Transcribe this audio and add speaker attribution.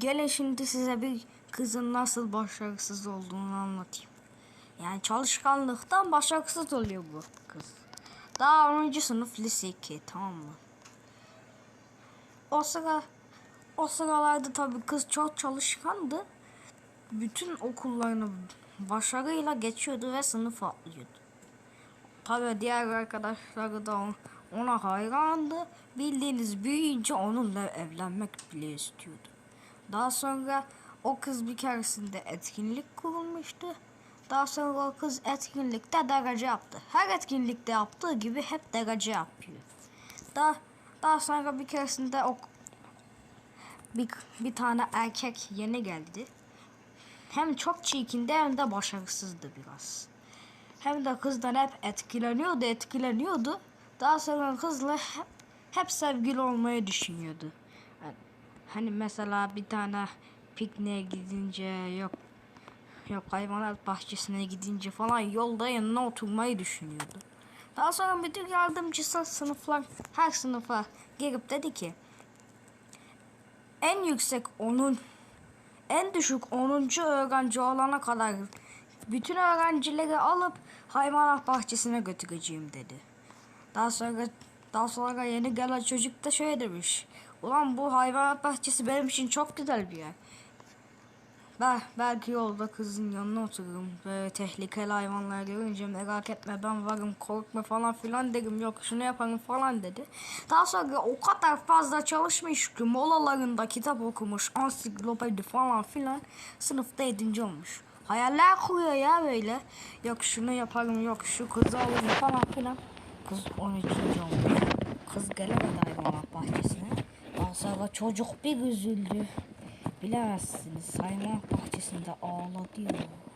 Speaker 1: Gelin şimdi size bir kızın nasıl başarısız olduğunu anlatayım. Yani çalışkanlıktan başarısız oluyor bu kız. Daha 10. sınıf lise 2 tamam mı? O sıra o sıralarda tabii kız çok çalışkandı. Bütün okullarını başarıyla geçiyordu ve sınıf atlıyordu. Tabii diğer arkadaşları da on- ona hayrandı. Bildiğiniz büyüyünce onunla evlenmek bile istiyordu. Daha sonra o kız bir keresinde etkinlik kurulmuştu. Daha sonra o kız etkinlikte derece yaptı. Her etkinlikte yaptığı gibi hep derece yapıyor. Daha, daha sonra bir keresinde o bir, bir tane erkek yeni geldi. Hem çok çirkindi hem de başarısızdı biraz. Hem de kızdan hep etkileniyordu, etkileniyordu. Daha sonra kızla hep, hep sevgili olmayı düşünüyordu. Hani mesela bir tane pikniğe gidince yok yok hayvanat bahçesine gidince falan yolda yanına oturmayı düşünüyordu. Daha sonra müdür yardımcısı sınıflar her sınıfa girip dedi ki en yüksek onun en düşük 10. öğrenci olana kadar bütün öğrencileri alıp hayvanat bahçesine götüreceğim dedi. Daha sonra daha sonra yeni gelen çocuk da şöyle demiş. Ulan bu hayvanat bahçesi benim için çok güzel bir yer. Ben belki yolda kızın yanına otururum. Böyle tehlikeli hayvanlar görünce merak etme ben varım korkma falan filan derim. Yok şunu yaparım falan dedi. Daha sonra o kadar fazla çalışmış ki molalarında kitap okumuş. Ansiklopedi falan filan. Sınıfta yedinci olmuş. Hayaller kuruyor ya böyle. Yok şunu yaparım yok şu kızı alırım falan filan. Kız 13. olmuş. Kız gelemedi hayvanat bahçesine. Sonra çocuk bir üzüldü. Bilemezsiniz hayvanat bahçesinde ağladı ya.